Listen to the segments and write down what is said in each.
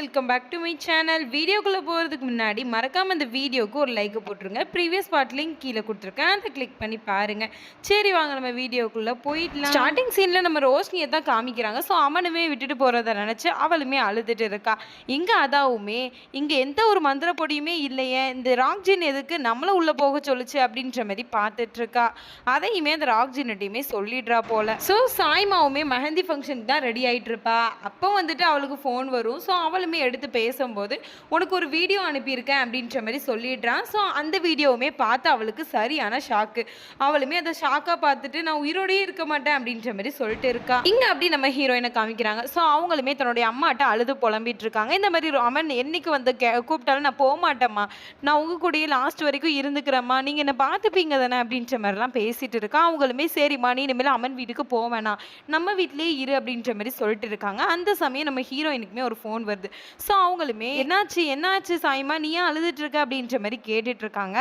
Welcome back to my channel வீடியோக்குள்ளே போகிறதுக்கு முன்னாடி மறக்காமல் இந்த வீடியோவுக்கு ஒரு லைக் போட்டுருங்க. ப்ரீவியஸ் பார்ட் லிங்க் கீழே கொடுத்துருக்கேன். அதை கிளிக் பண்ணி பாருங்கள் சரி வாங்க நம்ம வீடியோக்குள்ளே போயிடலாம். ஸ்டார்டிங் சீனில் நம்ம ரோஷினியை தான் காமிக்கிறாங்க. ஸோ அவனுமே விட்டுட்டு போகிறத நினச்சி அவளுமே அழுதுட்டு இருக்கா. இங்கே அதாவுமே இங்கே எந்த ஒரு மந்திர பொடியுமே இல்லையே. இந்த ராக்ஜின் எதுக்கு நம்மளை உள்ளே போக சொல்லுச்சு அப்படின்ற மாதிரி பார்த்துட்டு இருக்கா. அதையுமே அந்த ராக்ஜின்கிட்டையுமே சொல்லிடுறா போல. ஸோ சாய்மாவுமே மெஹந்தி ஃபங்க்ஷனுக்கு தான் ரெடி ஆகிட்டு இருப்பா. அப்போ வந்துட்டு அவளுக்கு ஃபோன் வரும். ஸோ அவளுமே எடுத்து பேசும்போது உனக்கு ஒரு வீடியோ அனுப்பியிருக்கேன் அப்படின்ற மாதிரி சொல்லிடுறான். ஸோ அந்த வீடியோவுமே பார்த்து அவளுக்கு சரியான ஷாக்கு அவளுமே அதை ஷாக்காக பார்த்துட்டு நான் உயிரோடையே இருக்க மாட்டேன் அப்படின்ற மாதிரி சொல்லிட்டு இருக்கா. இங்கே அப்படி நம்ம ஹீரோயினை காமிக்கிறாங்க. ஸோ அவங்களுமே தன்னுடைய அம்மாட்ட அழுது புலம்பிட்டு இருக்காங்க. இந்த மாதிரி அவன் என்னைக்கு வந்து கே கூப்பிட்டாலும் நான் போக மாட்டேம்மா நான் உங்க கூடயே லாஸ்ட் வரைக்கும் இருந்துக்கிறேம்மா. நீங்கள் என்னை பார்த்துப்பீங்க தானே அப்படின்ற மாதிரிலாம் பேசிட்டு இருக்கா. அவங்களுமே சரிம்மா நீ இனிமேல் அம்மன் வீட்டுக்கு போவேணா நம்ம வீட்லயே இரு அப்படின்ற மாதிரி சொல்லிட்டு இருக்காங்க. அந்த சமயம் நம்ம ஹீரோயினுக்குமே ஒரு ஃபோன் வருது. ஸோ அவங்களுமே என்னாச்சு? என்னாச்சு சாய்மா? நீ ஏன் அழுதுட்டு இருக்க அப்படின்ற மாதிரி கேட்டுட்டு இருக்காங்க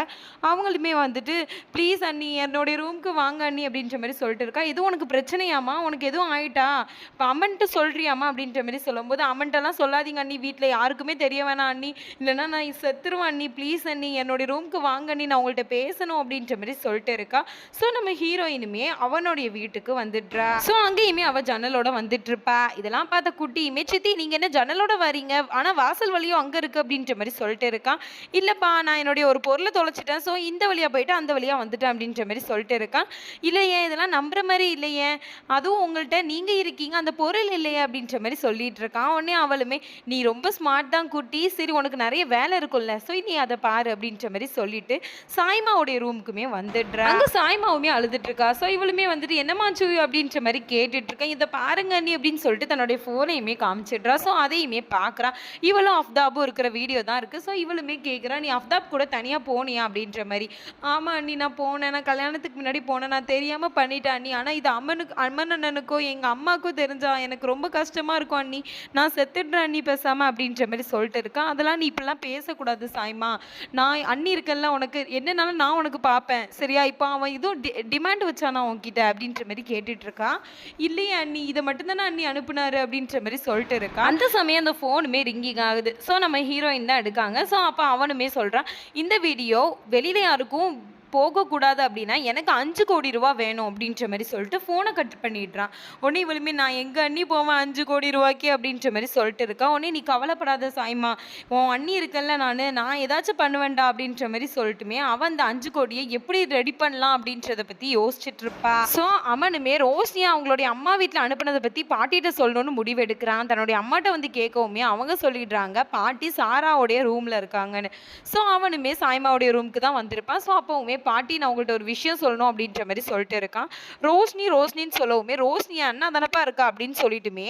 அவங்களுமே வந்துட்டு ப்ளீஸ் அண்ணி என்னுடைய ரூமுக்கு வாங்க அண்ணி அப்படின்ற மாதிரி சொல்லிட்டு இருக்கா. எதுவும் உனக்கு பிரச்சனையாம்மா? உனக்கு எதுவும் ஆயிட்டா? இப்போ அம்மன்ட்டு சொல்றியாம்மா? அப்படின்ற மாதிரி சொல்லும்போது அம்மன்ட்டெல்லாம் சொல்லாதீங்க அண்ணி. வீட்டில் யாருக்குமே தெரிய வேணாம் அண்ணி. இல்லைன்னா நான் செத்துருவேன் அண்ணி. ப்ளீஸ் அண்ணி என்னுடைய ரூமுக்கு வாங்க அண்ணி. நான் உங்கள்கிட்ட பேசணும் அப்படின்ற மாதிரி சொல்லிட்டு இருக்கா. ஸோ நம்ம ஹீரோயினுமே அவனுடைய வீட்டுக்கு வந்துடுறா. ஸோ அங்கேயுமே அவள் ஜன்னலோட வந்துட்டு இருப்பா இதெல்லாம் பார்த்த குட்டியுமே சித்தி நீங்கள் என்ன ஜன்னலோட வரி வரீங்க ஆனால் வாசல் வழியும் அங்கே இருக்கு அப்படின்ற மாதிரி சொல்லிட்டு இருக்கான். இல்லைப்பா நான் என்னுடைய ஒரு பொருளை தொலைச்சிட்டேன். ஸோ இந்த வழியா போயிட்டு அந்த வழியா வந்துட்டேன் அப்படின்ற மாதிரி சொல்லிட்டு இருக்கான். இல்லையே இதெல்லாம் நம்புற மாதிரி இல்லையே அதுவும் உங்கள்கிட்ட நீங்கள் இருக்கீங்க அந்த பொருள் இல்லையே அப்படின்ற மாதிரி சொல்லிட்டு இருக்கான். உடனே அவளுமே நீ ரொம்ப ஸ்மார்ட் தான் குட்டி. சரி உனக்கு நிறைய வேலை இருக்கும்ல. ஸோ நீ அதை பாரு அப்படின்ற மாதிரி சொல்லிட்டு சாய்மாவுடைய ரூமுக்குமே வந்துடுறா. அங்க சாய்மாவுமே அழுதுட்டு இருக்கா. ஸோ இவளுமே வந்துட்டு என்னமாச்சு அப்படின்ற மாதிரி கேட்டுட்டு இருக்கேன் இதை பாருங்க நீ அப்படின்னு சொல்லிட்டு தன்னுடைய ஃபோனையுமே காமிச்சிடுறா. ஸோ அதையுமே பார்க்குறா. இவளும் அஃப்தாபும் இருக்கிற வீடியோ தான் இருக்குது ஸோ இவளுமே கேட்குறா நீ அஃப்தாப் கூட தனியாக போனியா? அப்படின்ற மாதிரி. ஆமாம் அண்ணி நான் போனேன். நான் கல்யாணத்துக்கு முன்னாடி போனேன். நான் தெரியாமல் பண்ணிட்டேன் அண்ணி. ஆனால் இது அம்மனுக்கு அம்மன் அண்ணனுக்கோ எங்கள் அம்மாவுக்கும் தெரிஞ்சா எனக்கு ரொம்ப கஷ்டமாக இருக்கும் அண்ணி. நான் செத்துடுறேன் அண்ணி பேசாமல் அப்படின்ற மாதிரி சொல்லிட்டு இருக்கான் அதெல்லாம் நீ இப்படிலாம் பேசக்கூடாது சாய்மா. நான் அண்ணி இருக்கல்ல உனக்கு என்னனாலும் நான் உனக்கு பார்ப்பேன். சரியா? இப்போ அவன் இதுவும் டி டிமாண்ட் வச்சானா உன்கிட்ட? அப்படின்ற மாதிரி கேட்டுட்டு இருக்கான் இல்லையே அண்ணி. இதை மட்டும்தானே அண்ணி அனுப்புனாரு? அப்படின்ற மாதிரி சொல்லிட்டு இருக்கான் அந்த சமயம் அந்த ஃபோன் ஃபோனுமே ரிங்கிங் ஆகுது. ஸோ நம்ம ஹீரோயின் தான் எடுக்காங்க. ஸோ அப்போ அவனுமே சொல்கிறான் இந்த வீடியோ வெளியில யாருக்கும் போகக்கூடாது அப்படின்னா எனக்கு அஞ்சு கோடி ரூபா வேணும் அப்படின்ற மாதிரி சொல்லிட்டு ஃபோனை கட் பண்ணிடுறான். உடனே இவளுமே நான் எங்கள் அண்ணி போவேன் அஞ்சு கோடி ரூபாய்க்கு அப்படின்ற மாதிரி சொல்லிட்டு இருக்கா. உடனே நீ கவலைப்படாத சாய்மா உன் அண்ணி இருக்கல்ல நான் நான் ஏதாச்சும் பண்ணுவேன்டா அப்படின்ற மாதிரி சொல்லிட்டுமே அவன் அந்த அஞ்சு கோடியை எப்படி ரெடி பண்ணலாம் அப்படின்றத பற்றி யோசிச்சுட்டு இருப்பா. ஸோ அவனுமே ரோஷியா அவங்களுடைய அம்மா வீட்டில் அனுப்புனதை பற்றி பாட்டிகிட்ட சொல்லணும்னு முடிவு எடுக்கிறான் தன்னுடைய அம்மாட்ட வந்து கேட்கவுமே அவங்க சொல்லிடுறாங்க பாட்டி சாராவுடைய ரூமில் இருக்காங்கன்னு. ஸோ அவனுமே சாய்மாவுடைய ரூமுக்கு தான் வந்திருப்பான். ஸோ அப்போவுமே பாட்டி நான் உங்கள்கிட்ட ஒரு விஷயம் சொல்லணும் அப்படின்ற மாதிரி சொல்லிட்டு இருக்கான். ரோஷினி ரோஷினின்னு சொல்லவுமே ரோஷினி அண்ணா தானப்பா இருக்கா அப்படின்னு சொல்லிட்டுமே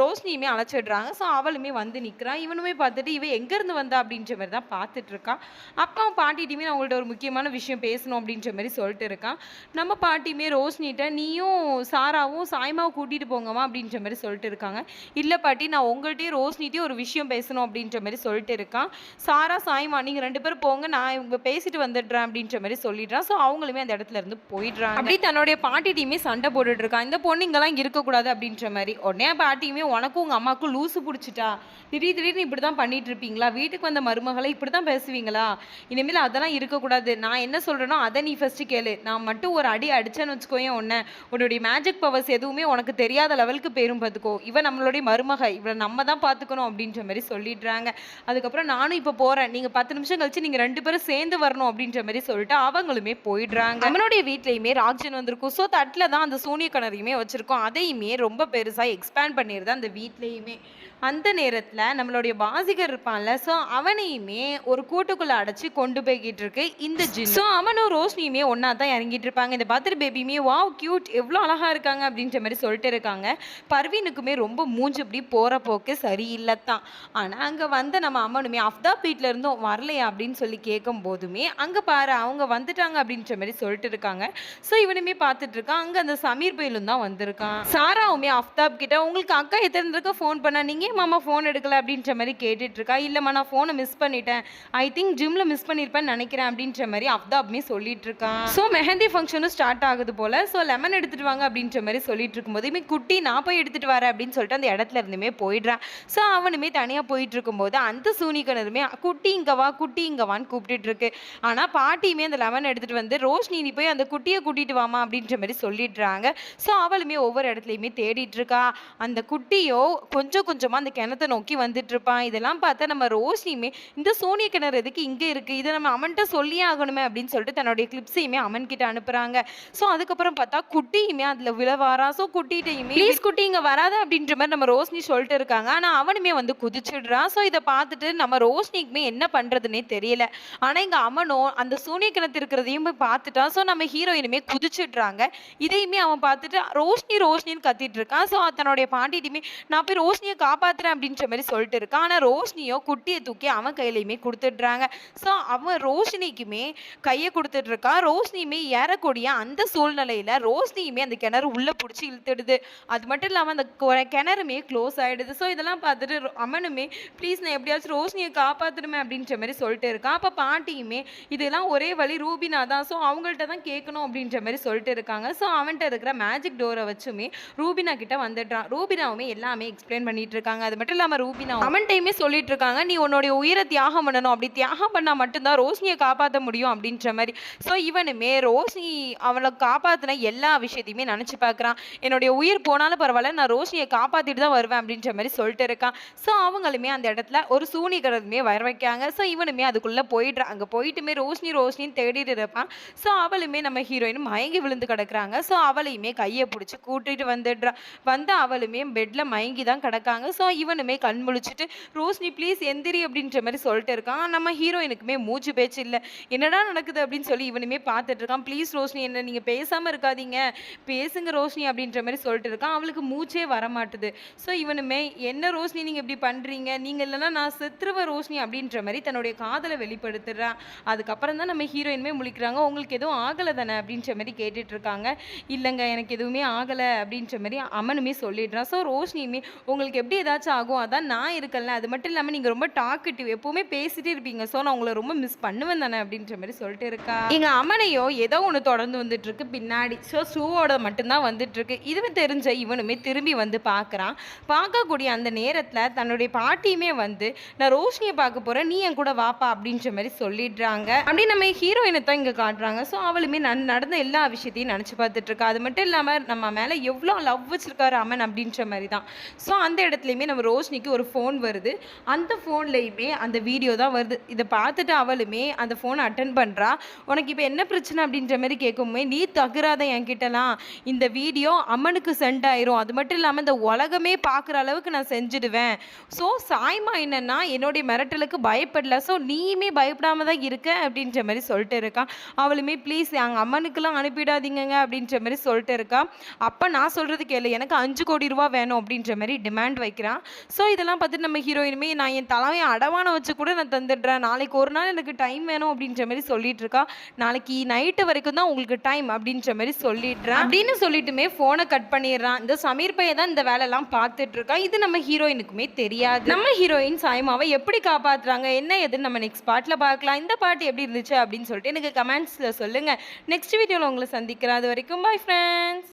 ரோஷினியுமே அழைச்சிடுறாங்க. ஸோ அவளுமே வந்து நிற்கிறான் இவனுமே பார்த்துட்டு இவன் எங்கேருந்து வந்தா? அப்படின்ற மாதிரி தான் பார்த்துட்டு இருக்கான் அப்பா பாட்டிட்டுமே நான் உங்கள்கிட்ட ஒரு முக்கியமான விஷயம் பேசணும் அப்படின்ற மாதிரி சொல்லிட்டு இருக்கான். நம்ம பாட்டியுமே ரோஷினிட்ட நீயும் சாராவும் சாய்மாவை கூட்டிகிட்டு போங்கம்மா அப்படின்ற மாதிரி சொல்லிட்டு இருக்காங்க. இல்லை பாட்டி நான் உங்கள்கிட்டயும் ரோஷினிட்டையும் ஒரு விஷயம் பேசணும் அப்படின்ற மாதிரி சொல்லிட்டு இருக்கான். சாரா சாய்மா நீங்கள் ரெண்டு பேரும் போங்க. நான் இவங்க பேசிட்டு வந்துடுறேன் அப்படின்ற மாதிரி சொல்லிடுறான். ஸோ அவங்களுமே அந்த இடத்துல இருந்து போயிடுறாங்க. அப்படி தன்னுடைய பாட்டிட்டையுமே சண்டை போட்டுட்டு இருக்கான். இந்த பொண்ணு இங்கெல்லாம் இருக்கக்கூடாது அப்படின்ற மாதிரி. உடனே பாட்டியுமே உனக்கும் உங்கள் அம்மாவுக்கும் லூசு பிடிச்சிட்டா? திடீர் திடீர்னு இப்படி தான் பண்ணிட்டு இருப்பீங்களா வீட்டுக்கு வந்த மருமகளை இப்படி தான் பேசுவீங்களா? இனிமேல் அதெல்லாம் இருக்கக்கூடாது. நான் என்ன சொல்கிறேனோ அதை நீ ஃபஸ்ட்டு கேளு. நான் மட்டும் ஒரு அடி அடிச்சேன்னு வச்சுக்கோயேன் உன்னை. உன்னுடைய மேஜிக் பவர்ஸ் எதுவுமே உனக்கு தெரியாத லெவலுக்கு பேரும் பார்த்துக்கோ இவன் நம்மளுடைய மருமக. இவளை நம்ம தான் பார்த்துக்கணும் அப்படின்ற மாதிரி சொல்லிடுறாங்க. அதுக்கப்புறம் நானும் இப்போ போகிறேன் நீங்கள் பத்து நிமிஷம் கழிச்சு நீங்கள் ரெண்டு பேரும் சேர்ந்து வரணும் அப்படின்ற மாதிரி சொல்லிட்டு அவங்களுமே போயிடுறாங்க. அவனுடைய வீட்லையுமே ராக்ஜன் வந்திருக்கும். ஸோ தட்டில் தான் அந்த சூனிய கிணறையுமே வச்சுருக்கோம். அதையுமே ரொம்ப பெருசாக எக்ஸ்பேண்ட் பண்ணிடுது அந்த வீட்லேயுமே. அந்த நேரத்தில் நம்மளுடைய பாசிகர் இருப்பான்ல ஸோ அவனையுமே ஒரு கூட்டுக்குள்ளே அடைச்சி கொண்டு போய்கிட்டு இருக்கு இந்த ஜின் ஸோ அவனும் ரோஷினியுமே ஒன்றா தான் இறங்கிட்டு இருப்பாங்க. இந்த பார்த்துட்டு பேபியுமே வாவ் கியூட் எவ்வளோ அழகாக இருக்காங்க அப்படின்ற மாதிரி சொல்லிட்டு இருக்காங்க. பர்வீனுக்குமே ரொம்ப மூஞ்சி இப்படி போகிற போக்கு சரியில்லை தான் ஆனால் அங்கே வந்த நம்ம அம்மனுமே அஃப்தா வீட்டில் இருந்தும் வரலையா? அப்படின்னு சொல்லி கேட்கும் போதுமே அங்கே பாரு அவங்க வந்துட்டாங்க அப்படின்ற மாதிரி சொல்லிட்டு இருக்காங்க. ஸோ இவனுமே பார்த்துட்டு இருக்கான் அங்கே அந்த சமீர் பயிலும் தான் வந்திருக்கான். சாராவுமே அஃப்தாப் கிட்ட உங்களுக்கு அக்கா எத்தனை இருக்க ஃபோன் பண்ணா? நீங்க ஏன் மாமா ஃபோன் எடுக்கல? அப்படின்ற மாதிரி கேட்டுட்டு இருக்கா. இல்லைம்மா நான் ஃபோனை மிஸ் பண்ணிட்டேன். ஐ திங்க் ஜிம்ல மிஸ் பண்ணியிருப்பேன்னு நினைக்கிறேன் அப்படின்ற மாதிரி அஃப்தாப்மே சொல்லிட்டு இருக்கான் ஸோ மெஹந்தி ஃபங்க்ஷனும் ஸ்டார்ட் ஆகுது போல. ஸோ லெமன் எடுத்துட்டு வாங்க அப்படின்ற மாதிரி சொல்லிட்டு இருக்கும்போது இவன் குட்டி நான் போய் எடுத்துட்டு வரேன் அப்படின்னு சொல்லிட்டு அந்த இடத்துல இருந்துமே போயிடுறான் ஸோ அவனுமே தனியாக போயிட்டு இருக்கும்போது அந்த சூனிகனருமே குட்டி இங்க வா குட்டி இங்கவான்னு கூப்பிட்டுட்டு இருக்கு. ஆனால் பாட்டியுமே அந்த லெமன் எடுத்துட்டு வந்து ரோஷினி நீ போய் அந்த குட்டியை கூட்டிட்டு வாமா அப்படின்ற மாதிரி சொல்லிடுறாங்க. ஸோ அவளுமே ஒவ்வொரு இடத்துலையுமே தேடிட்டு இருக்கா. அந்த குட்டியோ கொஞ்சம் கொஞ்சமாக அந்த கிணத்தை நோக்கி வந்துட்டு இருப்பான் இதெல்லாம் பார்த்தா நம்ம ரோஷினியுமே இந்த சோனிய கிணறு எதுக்கு இங்கே இருக்கு? இதை நம்ம அவன்கிட்ட சொல்லியே ஆகணுமே அப்படின்னு சொல்லிட்டு தன்னுடைய கிளிப்ஸையுமே அமன் கிட்ட அனுப்புறாங்க. ஸோ அதுக்கப்புறம் பார்த்தா குட்டியுமே அதில் விழவாரா ஸோ குட்டிகிட்டையுமே ப்ளீஸ் குட்டி இங்கே வராத அப்படின்ற மாதிரி நம்ம ரோஷினி சொல்லிட்டு இருக்காங்க. ஆனால் அவனுமே வந்து குதிச்சிடுறான் ஸோ இதை பார்த்துட்டு நம்ம ரோஷினிக்குமே என்ன பண்ணுறதுனே தெரியல. ஆனால் இங்கே அமனோ அந்த சூனிய கிணத்து இருக்கிறதையும் போய் பார்த்துட்டான் ஸோ நம்ம ஹீரோயினுமே குதிச்சிடுறாங்க. இதையுமே அவன் பார்த்துட்டு ரோஷினி ரோஷினின்னு கத்திட்டு இருக்கான். ஸோ தன்னுடைய பாண்டிட்டுமே நான் போய் ரோஷினியை காப்பாத்துறேன் அப்படின்ற மாதிரி சொல்லிட்டு இருக்கான். ஆனால் ரோஷினியோ குட்டியை தூக்கி அவன் கையிலையுமே கொடுத்துடுறாங்க. ஸோ அவன் ரோஷினிக்குமே கையை கொடுத்துட்டு இருக்கான் ரோஷினியுமே ஏறக்கூடிய அந்த சூழ்நிலையில ரோஷினியுமே அந்த கிணறு உள்ள பிடிச்சி இழுத்துடுது. அது மட்டும் இல்லாமல் அந்த கொ- கிணறுமே க்ளோஸ் ஆயிடுது. ஸோ இதெல்லாம் பார்த்துட்டு அவனுமே ப்ளீஸ் நான் எப்படியாச்சும் ரோஷினியை காப்பாற்றணுமே அப்படின்ற மாதிரி சொல்லிட்டு இருக்கான். அப்போ பாட்டியுமே இதெல்லாம் ஒரே வழி ரூபினா தான். ஸோ அவங்கள்ட்ட தான் கேட்கணும் அப்படின்ற மாதிரி சொல்லிட்டு இருக்காங்க. ஸோ அவன்கிட்ட இருக்கிற மேஜிக் டோரை வச்சுமே ரூபினா கிட்ட வந்துடுறான். ரூபினாவுமே எல்லாமே எக்ஸ்பிளைன் பண்ணிட்டு இருக்காங்க. அது மட்டும் இல்லாமல் ரூபினா அவன்கிட்டயுமே சொல்லிட்டு இருக்காங்க. நீ உன்னுடைய உயிரை தியாகம் பண்ணணும். அப்படி தியாகம் பண்ணால் மட்டும்தான் ரோஷினியை காப்பாற்ற முடியும் அப்படின்ற மாதிரி. ஸோ இவனுமே ரோஷினி அவளை காப்பாற்றின எல்லா விஷயத்தையுமே நினச்சி பார்க்குறான். என்னுடைய உயிர் போனாலும் பரவாயில்ல நான் ரோஷினியை காப்பாற்றிட்டு தான் வருவேன் அப்படின்ற மாதிரி சொல்லிட்டு இருக்கான். ஸோ அவங்களுமே அந்த இடத்துல ஒரு சூனிகரதுமே வர வைக்காங்க ஸோ இவனுமே அதுக்குள்ளே போயிடுறான். அங்கே போயிட்டுமே ரோஷினி ரோஷினின்னு தேடிட்டு இருப்பான். ஸோ அவளுமே நம்ம ஹீரோயின் மயங்கி விழுந்து கிடக்குறாங்க. ஸோ அவளையுமே கையை பிடிச்சி கூட்டிட்டு வந்துடுறான் வந்து அவளுமே பெட்டில் மயங்கி தான் கிடக்காங்க. ஸோ இவனுமே கண் முழிச்சிட்டு ரோஷினி ப்ளீஸ் எந்திரி அப்படின்ற மாதிரி சொல்லிட்டு இருக்கான். நம்ம ஹீரோயினுக்குமே மூச்சு பேச்சு இல்லை. என்னடா நடக்குது அப்படின்னு சொல்லி இவனுமே பார்த்துட்டு இருக்கான். ப்ளீஸ் ரோஷினி என்ன நீங்கள் பேசாமல் இருக்காதீங்க. பேசுங்க ரோஷினி அப்படின்ற மாதிரி சொல்லிட்டு இருக்கான். அவளுக்கு மூச்சே வர மாட்டுது ஸோ இவனுமே என்ன ரோஷினி நீங்கள் இப்படி பண்ணுறீங்க நீங்கள் இல்லைன்னா நான் செத்துருவ ரோஷினி அப்படின்ற மாதிரி தன்னுடைய காதலை வெளிப்படுத்துறான் அதுக்கப்புறம் தான் நம்ம ஹீரோ ஹீரோயினுமே முழிக்கிறாங்க. உங்களுக்கு எதுவும் ஆகலை தானே? அப்படின்ற மாதிரி கேட்டுட்டு இருக்காங்க இல்லைங்க எனக்கு எதுவுமே ஆகலை அப்படின்ற மாதிரி அமனுமே சொல்லிடுறான். ஸோ ரோஷினியுமே உங்களுக்கு எப்படி ஏதாச்சும் ஆகும்? அதான் நான் இருக்கல அது மட்டும் இல்லாமல் நீங்கள் ரொம்ப டாக்கட்டிவ் எப்பவுமே பேசிட்டே இருப்பீங்க. ஸோ நான் உங்களை ரொம்ப மிஸ் பண்ணுவேன் தானே? அப்படின்ற மாதிரி சொல்லிட்டு இருக்கா. எங்கள் அமனையோ ஏதோ ஒன்று தொடர்ந்து வந்துட்டு இருக்கு பின்னாடி. ஸோ ஷூவோட மட்டும்தான் வந்துட்டு இருக்கு இதுவே தெரிஞ்ச இவனுமே திரும்பி வந்து பார்க்குறான் பார்க்கக்கூடிய அந்த நேரத்தில் தன்னுடைய பாட்டியுமே வந்து நான் ரோஷினியை பார்க்க போகிறேன் நீ என் கூட வாப்பா அப்படின்ற மாதிரி சொல்லிடுறாங்க. அப்படி நம்ம ஹீரோ ஹீரோயினை தான் இங்கே காட்டுறாங்க. ஸோ அவளுமே நன் நடந்த எல்லா விஷயத்தையும் நினச்சி பார்த்துட்ருக்கா. அது மட்டும் இல்லாமல் நம்ம மேலே எவ்வளோ லவ் வச்சுருக்காரு அம்மன் அப்படின்ற மாதிரி தான் ஸோ அந்த இடத்துலையுமே நம்ம ரோஷினிக்கு ஒரு ஃபோன் வருது. அந்த ஃபோன்லேயுமே அந்த வீடியோ தான் வருது. இதை பார்த்துட்டு அவளுமே அந்த ஃபோனை அட்டன் பண்ணுறா உனக்கு இப்போ என்ன பிரச்சனை அப்படின்ற மாதிரி கேட்கும்போது நீ தகுறாத என்கிட்டலாம். இந்த வீடியோ அம்மனுக்கு சென்ட் ஆயிரும். அது மட்டும் இல்லாமல் இந்த உலகமே பார்க்குற அளவுக்கு நான் செஞ்சுடுவேன். ஸோ சாய்மா என்னன்னா என்னுடைய மிரட்டலுக்கு பயப்படல. ஸோ நீயுமே பயப்படாமல் தான் இருக்க அப்படின்ற மாதிரி சொல்லிட்டு இருக்கான். அவளுமே ப்ளீஸ் எங்கள் அம்மனுக்கெல்லாம் அனுப்பிடாதீங்க அப்படின்ற மாதிரி சொல்லிட்டு இருக்கா அப்போ நான் சொல்கிறது கேளு எனக்கு அஞ்சு கோடி ரூபா வேணும் அப்படின்ற மாதிரி டிமாண்ட் வைக்கிறான். ஸோ இதெல்லாம் பார்த்துட்டு நம்ம ஹீரோயினுமே நான் என் தலையை அடவானம் வச்சு கூட நான் தந்துடுறேன். நாளைக்கு ஒரு நாள் எனக்கு டைம் வேணும் அப்படின்ற மாதிரி சொல்லிட்டு இருக்கா. நாளைக்கு நைட்டு வரைக்கும் தான் உங்களுக்கு டைம் அப்படின்ற மாதிரி சொல்லிடுறேன் அப்படின்னு சொல்லிட்டுமே ஃபோனை கட் பண்ணிடுறான். இந்த சமீர் பையன் தான் இந்த வேலையெல்லாம் பார்த்துட்டு இருக்கான். இது நம்ம ஹீரோயினுக்குமே தெரியாது. நம்ம ஹீரோயின் சாய்மாவை எப்படி காப்பாற்றுறாங்க என்ன எதுன்னு நம்ம நெக்ஸ்ட் பாட்டில் பார்க்கலாம். இந்த பாட்டு எப்படி இருந்துச்சு அப்படின்னு சொல்லிட்டு எனக்கு கமெண்ட்ஸில் சொல்லுங்கள் நெக்ஸ்ட் வீடியோவில் உங்களை சந்திக்கிறேன். அது வரைக்கும் பை ஃப்ரெண்ட்ஸ்